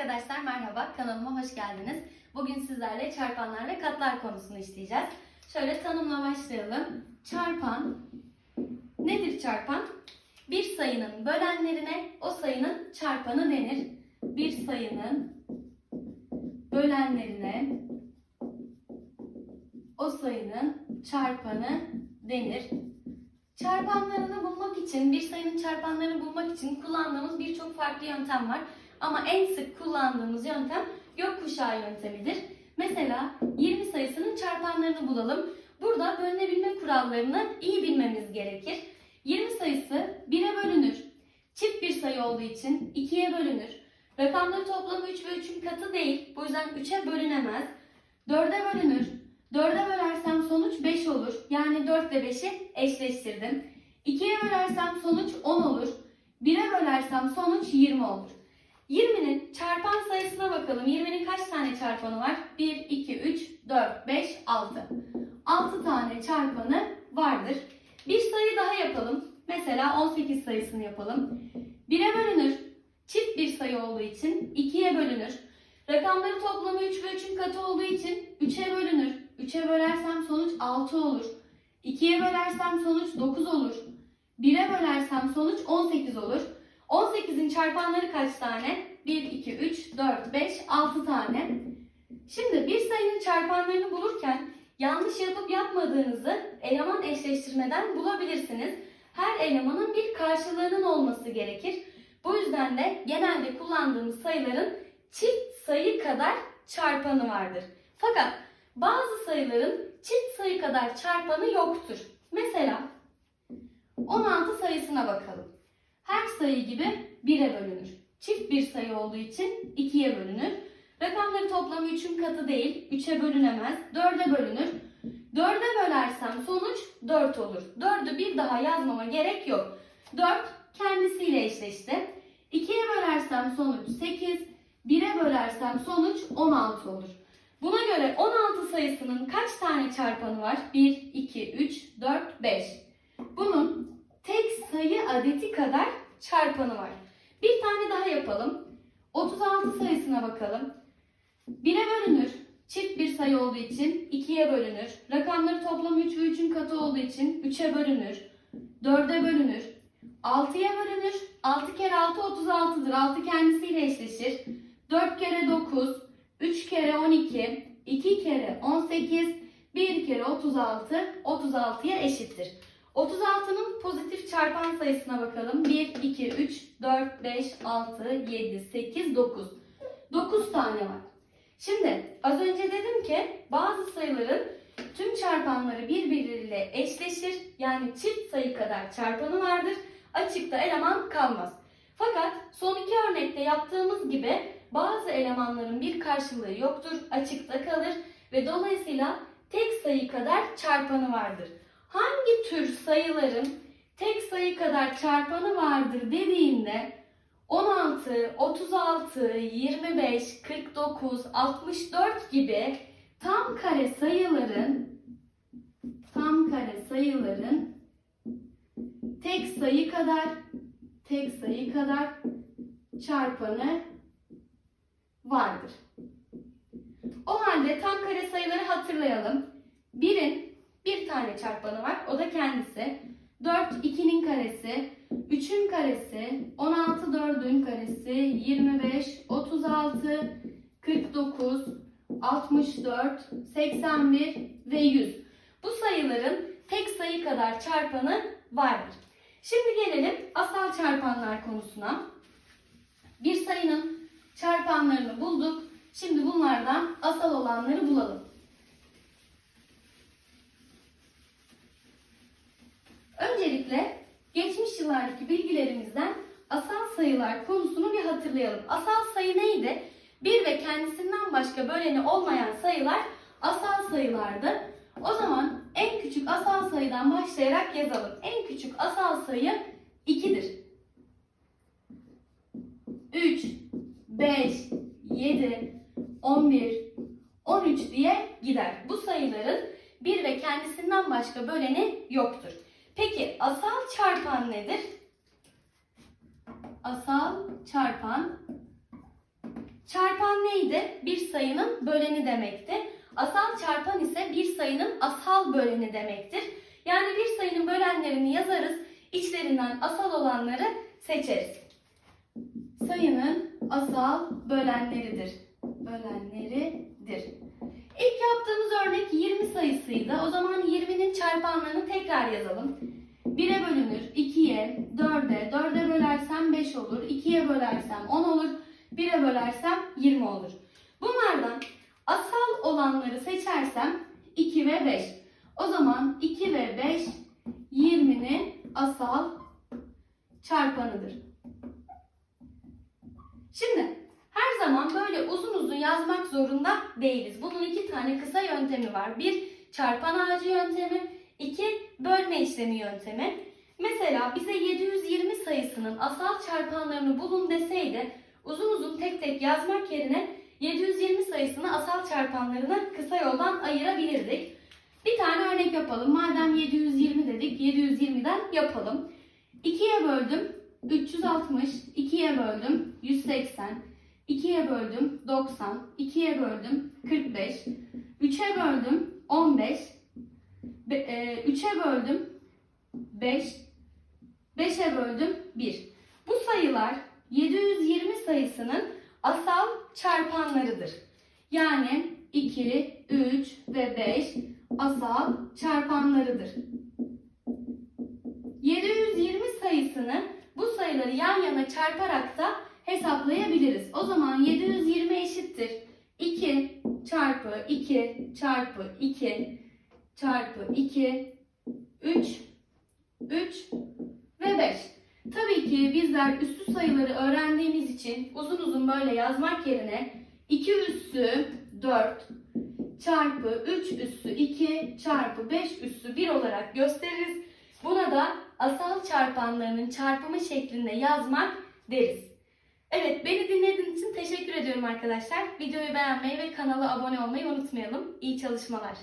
Arkadaşlar merhaba, kanalıma hoş geldiniz. Bugün sizlerle çarpanlar ve katlar konusunu işleyeceğiz. Şöyle tanımla başlayalım. Çarpan, nedir çarpan? Bir sayının bölenlerine o sayının çarpanı denir. Bir sayının bölenlerine o sayının çarpanı denir. Çarpanlarını bulmak için, bir sayının çarpanlarını bulmak için kullandığımız birçok farklı yöntem var. Ama en sık kullandığımız yöntem gökkuşağı yöntemidir. Mesela 20 sayısının çarpanlarını bulalım. Burada bölünebilme kurallarını iyi bilmemiz gerekir. 20 sayısı 1'e bölünür. Çift bir sayı olduğu için 2'ye bölünür. Rakamları toplamı 3 ve 3'ün katı değil. Bu yüzden 3'e bölünemez. 4'e bölünür. 4'e bölersem sonuç 5 olur. Yani 4 ile 5'i eşleştirdim. 2'ye bölersem sonuç 10 olur. 1'e bölersem sonuç 20 olur. 20'nin çarpan sayısına bakalım. 20'nin kaç tane çarpanı var? 1, 2, 3, 4, 5, 6. 6 tane çarpanı vardır. Bir sayı daha yapalım. Mesela 18 sayısını yapalım. 1'e bölünür. Çift bir sayı olduğu için 2'ye bölünür. Rakamları toplamı 3 ve 3'ün katı olduğu için 3'e bölünür. 3'e bölersem sonuç 6 olur. 2'ye bölersem sonuç 9 olur. 1'e bölersem sonuç 18 olur. 18'in çarpanları kaç tane? 1, 2, 3, 4, 5, 6 tane. Şimdi bir sayının çarpanlarını bulurken yanlış yapıp yapmadığınızı eleman eşleştirmeden bulabilirsiniz. Her elemanın bir karşılığının olması gerekir. Bu yüzden de genelde kullandığımız sayıların çift sayı kadar çarpanı vardır. Fakat bazı sayıların çift sayı kadar çarpanı yoktur. Mesela 16 sayısına bakalım. Her sayı gibi 1'e bölünür. Çift bir sayı olduğu için 2'ye bölünür. Rakamları toplamı 3'ün katı değil, 3'e bölünemez, 4'e bölünür. 4'e bölersem sonuç 4 olur. 4'ü bir daha yazmama gerek yok. 4 kendisiyle eşleşti. 2'ye bölersem sonuç 8, 1'e bölersem sonuç 16 olur. Buna göre 16 sayısının kaç tane çarpanı var? 1, 2, 3, 4, 5. Bunun tek sayı adeti kadar çarpanı var. Bir tane daha yapalım. 36 sayısına bakalım. 1'e bölünür. Çift bir sayı olduğu için 2'ye bölünür. Rakamları toplamı 3 ve 3'ün katı olduğu için 3'e bölünür. 4'e bölünür. 6'ya bölünür. 6 kere 6 36'dır. 6 kendisiyle eşleşir. 4 kere 9, 3 kere 12, 2 kere 18, 1 kere 36, 36'ya eşittir. 36'nın pozitif çarpan sayısına bakalım. 1, 2, 3, 4, 5, 6, 7, 8, 9. 9 tane var. Şimdi az önce dedim ki bazı sayıların tüm çarpanları birbirleriyle eşleşir. Yani çift sayı kadar çarpanı vardır. Açıkta eleman kalmaz. Fakat son iki örnekte yaptığımız gibi bazı elemanların bir karşılığı yoktur. Açıkta kalır ve dolayısıyla tek sayı kadar çarpanı vardır. Hangi tür sayıların tek sayı kadar çarpanı vardır dediğinde 16, 36, 25, 49, 64 gibi tam kare sayıların tam kare sayıların tek sayı kadar tek sayı kadar çarpanı vardır. O halde tam kare sayıları hatırlayalım. 1'in bir tane çarpanı var. O da kendisi. 4 2'nin karesi, 3'ün karesi, 16 4'ün karesi, 25, 36, 49, 64, 81 ve 100. Bu sayıların tek sayı kadar çarpanı vardır. Şimdi gelelim asal çarpanlar konusuna. Bir sayının çarpanlarını bulduk. Şimdi bunlardan asal olanları bulalım. Öncelikle geçmiş yıllardaki bilgilerimizden asal sayılar konusunu bir hatırlayalım. Asal sayı neydi? Bir ve kendisinden başka böleni olmayan sayılar asal sayılardı. O zaman en küçük asal sayıdan başlayarak yazalım. En küçük asal sayı 2'dir. 3, 5, 7, 11, 13 diye gider. Bu sayıların bir ve kendisinden başka böleni yoktur. Peki asal çarpan nedir? Asal çarpan çarpan neydi? Bir sayının böleni demekti. Asal çarpan ise bir sayının asal böleni demektir. Yani bir sayının bölenlerini yazarız, içlerinden asal olanları seçeriz. Sayının asal bölenleridir. Bölenleridir. İlk yaptığımız örnek 20 sayısıydı. O zaman 20'nin çarpanlarını tekrar yazalım. 1'e bölünür, 2'ye, 4'e, 4'e bölersem 5 olur, 2'ye bölersem 10 olur, 1'e bölersem 20 olur. Bunlardan asal olanları seçersem 2 ve 5. O zaman 2 ve 5 20'nin asal çarpanıdır. Şimdi her zaman böyle uzun uzun yazmak zorunda değiliz. Bunun iki tane kısa yöntemi var. Bir çarpan ağacı yöntemi, iki bölme işlemi yöntemi. Mesela bize 720 sayısının asal çarpanlarını bulun deseydi tek tek yazmak yerine 720 sayısını asal çarpanlarına kısa yoldan ayırabilirdik. Bir tane örnek yapalım. Madem 720 dedik, 720'den yapalım. 2'ye böldüm 360, 2'ye böldüm 180, 2'ye böldüm 90, 2'ye böldüm 45, 3'e böldüm 15, 3'e böldüm 5, 5'e böldüm 1. Bu sayılar 720 sayısının asal çarpanlarıdır. Yani 2, 3 ve 5 asal çarpanlarıdır. 720 sayısını bu sayıları yan yana çarparak da hesaplayabiliriz. O zaman 720 eşittir 2 çarpı 2 çarpı 2 çarpı 2 3 3 ve 5. Tabii ki bizler üstü sayıları öğrendiğimiz için uzun uzun böyle yazmak yerine 2 üssü 4 çarpı 3 üssü 2 çarpı 5 üssü 1 olarak gösteririz. Buna da asal çarpanlarının çarpımı şeklinde yazmak deriz. Evet beni dinlediğiniz için teşekkür ediyorum arkadaşlar. Videoyu beğenmeyi ve kanala abone olmayı unutmayalım. İyi çalışmalar.